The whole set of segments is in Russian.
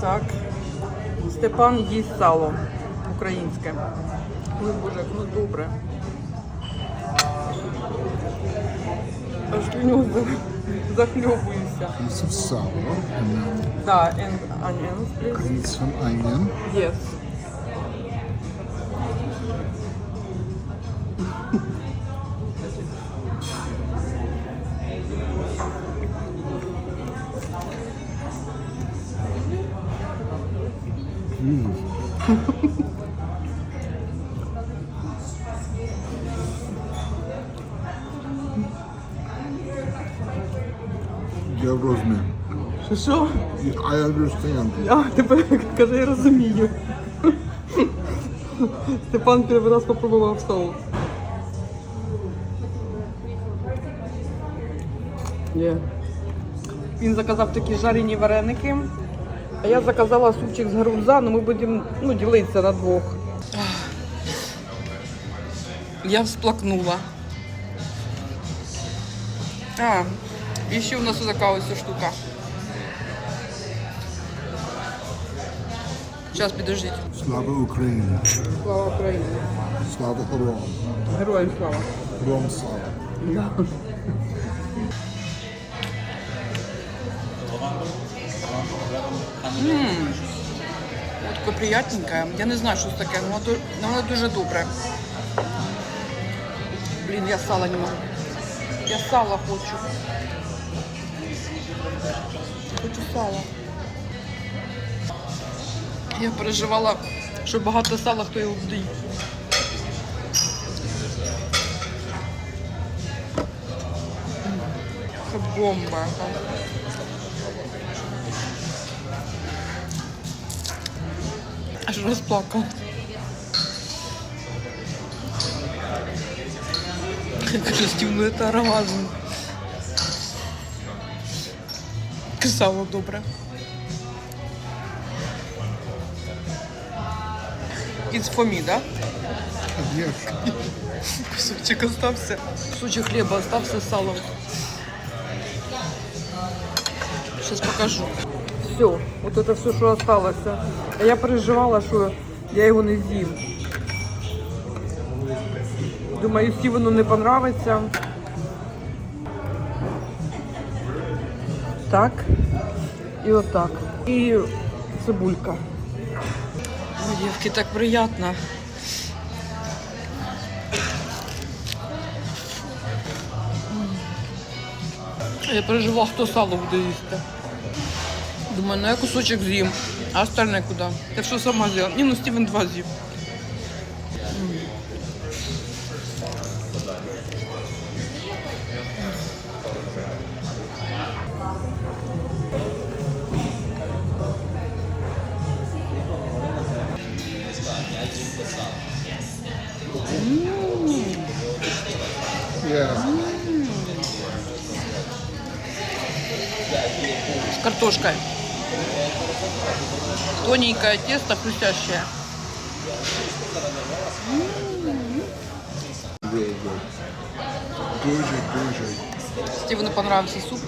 Так. Степан їсть сало українське. Ой, Боже, ну добре. Аж слюню за- захльобуюся. piece of sour and Да, and onions, please. Need some onion. Yes. Я розумію. Що що? I understand. А, тепер каже, я розумію. Степан перший раз попробував соус. Є. Він заказав такі жарені вареники, а я заказала супчик з гарбуза, ну ми будемо ну, ділитися на двох. Я всплакнула. А, і ще у нас така ось штука. Зараз підождіть. Слава Україні. Слава Україні. Слава Героям. Героям слава. Героям слава. Таке приятненьке. Я не знаю, що це таке, але воно, ду- але воно дуже добре. Блін, я сала не можу. Я сала хочу. Хочу сала. Я переживала, що багато сала, хто його їсти. Це бомба. Аж розплакав. Кажу, Стів, ну оргазм. Сало добре. Із фомі, да? Конечно. Кусочек остався. Кусочек хлеба остався з салом. Сейчас покажу. Все, вот это все, що осталося. А я переживала, що я його не з'їм. Думаю, Стівену не понравиться. Так. І отак. І цибулька. Ой, дівки, так приємно. Я переживала, хто сало буде їсти. Думаю, ну я кусочок з'їм, а остальне куди? Так що сама з'їла. Ні, ну Стівен два з'їв. С картошкой. Тоненькое тесто, хрустящее. Дуже, дуже. Стивену понравился суп.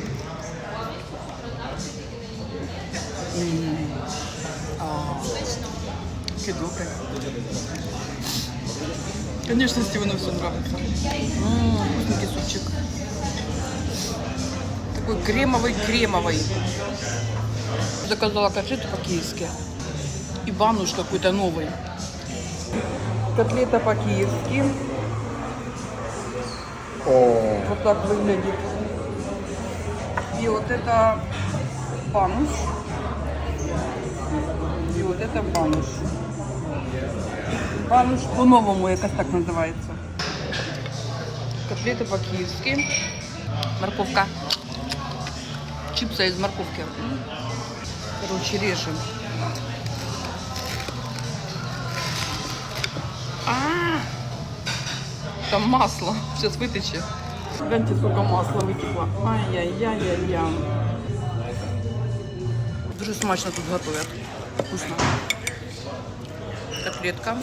А, Какой добрый. Конечно, Стивену все нравится. М, Вкусненький супчик. Такой кремовый-кремовый. Заказала котлету по-киевски. И бануш какой-то новый. Котлета по-киевски. О, Вот так выглядит. И вот это бануш. И вот это бануш. По-новому якось так називається. Котлети по-київськи. Морковка. Чипсы из морковки. Короче, режем. А, там масло. Сейчас вытечет. Гляньте, сколько масла вытекло. Ай-яй-яй-яй-яй. Дуже смачно тут готовят. Вкусно. Котлетка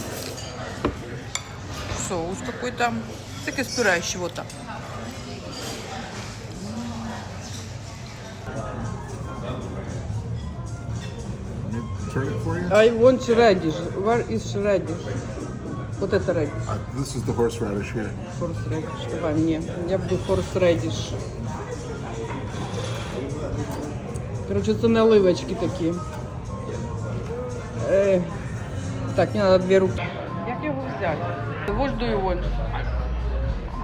Соус какой-то. Таке з пюре з чего-то. не turn it for you? I want radish. Where is radish? Вот это radish. Uh, this is the horseradish here. Horse radish. Давай мне. Я буду horse radish. Короче, це наливочки такі. Е, так, мені треба дві руки. Як його взяти? What do you want?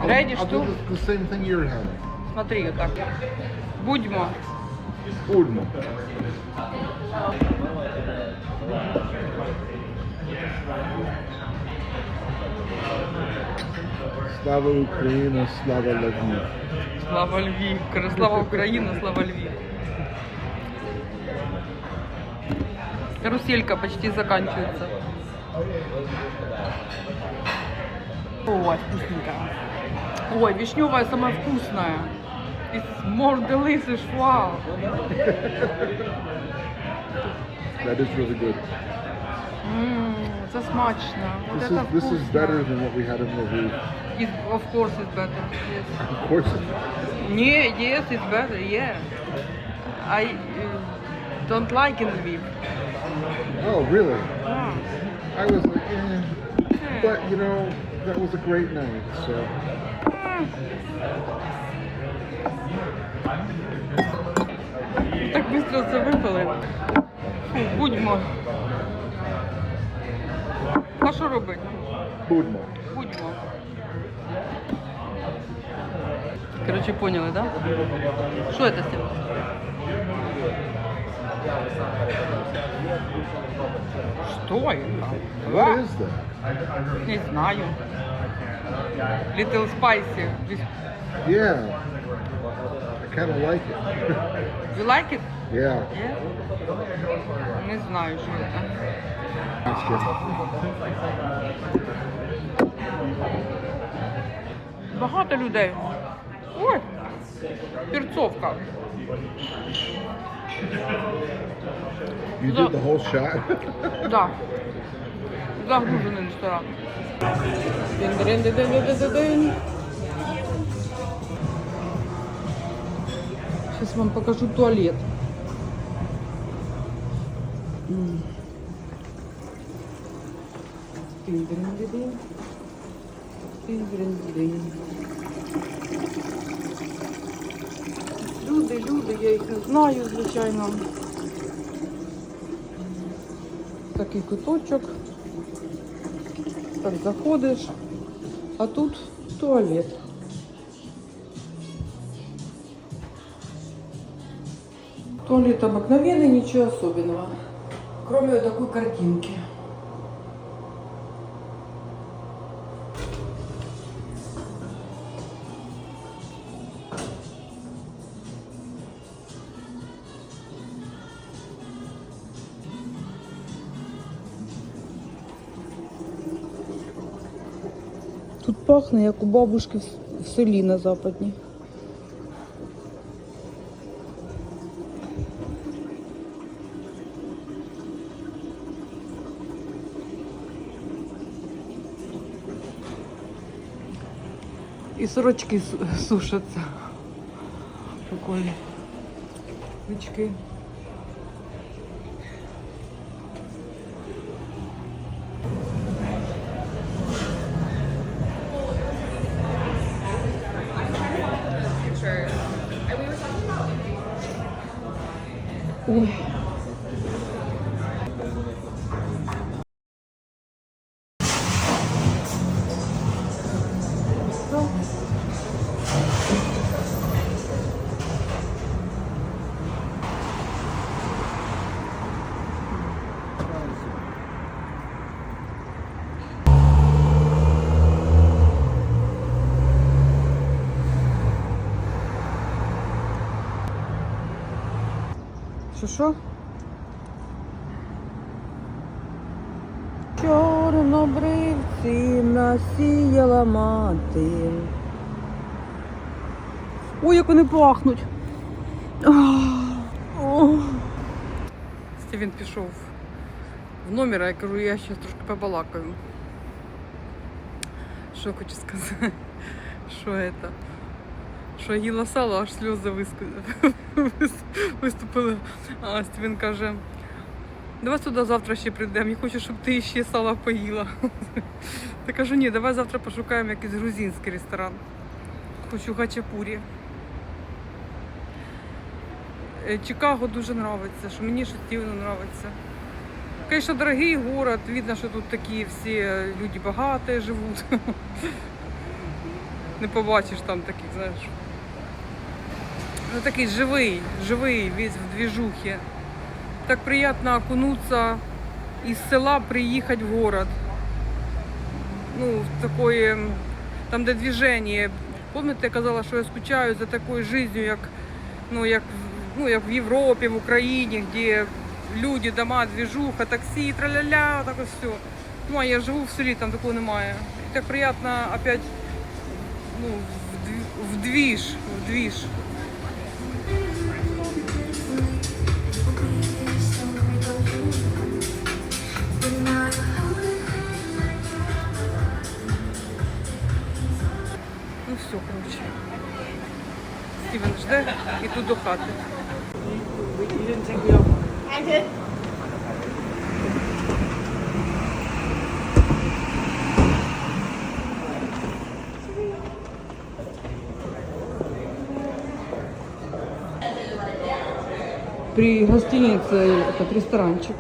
Radish I'll do too? the, the same thing you're having. Смотри, отак. Будьмо. Udmo. Slava Ukraina, Slava Lviv. Слава Львів. Кажу, Слава Україна, слава Львів. Каруселька почти заканчивается. Ой, вкусненькая. Ой, вишневая самая вкусная. It's more delicious, wow. That is really good. Ммм, це смачно. Вот This это is this is вкусно. better than what we had in Lviv. It, of course it's better. Yes. Of course. Не, yes, it's better, yeah. I uh, don't like in Lviv. Oh, really? Ah. I was like, eh. But you know, that was a great night. So Так це випили. Фу, будьмо. А що робити? Budmo. Будьмо. Короче, поняли, да? Що це Що это? What is that? Не знаю. Little spicy. Yeah. I kind of like it. You like it? yeah. Yeah? Не знаю. That's good. Багато людей. Ой, перцовка. You did the whole shot. Да. Загружений ресторан. Сейчас вам покажу туалет. Дин-дин-дин. Люди, люди, я їх знаю, звичайно. Такий куточок. Так заходиш, а тут туалет. Туалет обыкновенный, ничего особенного. Кроме вот такой картинки. Тут пахне, як у бабушки в- в селі на западній. І сорочки су- сушаться. Прикольно. Річки. Що? Чорнобривці насіяла мати. Ой, як вони пахнуть. Стівен пішов в номер, а я кажу, я ще трошки побалакаю. Що хочу сказати? Що це? Що їла сало, аж сльози виступили. А Стівен каже, Давай сюди завтра ще прийдемо. Я хочу, щоб ти ще сала поїла. Та кажу, ні, давай завтра пошукаємо якийсь грузинський ресторан. Хочу хачапурі. Е, Чикаго дуже подобається, що мені що Стівену подобається. Звісно, дорогий город, видно, що тут такі всі люди багаті живуть. Не побачиш там таких, знаєш. Ну такий живий, живий, весь в движухе. Так приятно окунуться из села приехать в город. Ну, в такое, там, де движение. Помните, я казала, що я скучаю за такою життю, як, ну, як, ну, як в Європі, в Україні, де люди, дома, движуха, таксі, траля-ля, так ось все. Ну, а я живу в селі, там такого немає. І так приємно опять ну, в двіж, в двіж. Іду до хати. При гостинице этот ресторанчик.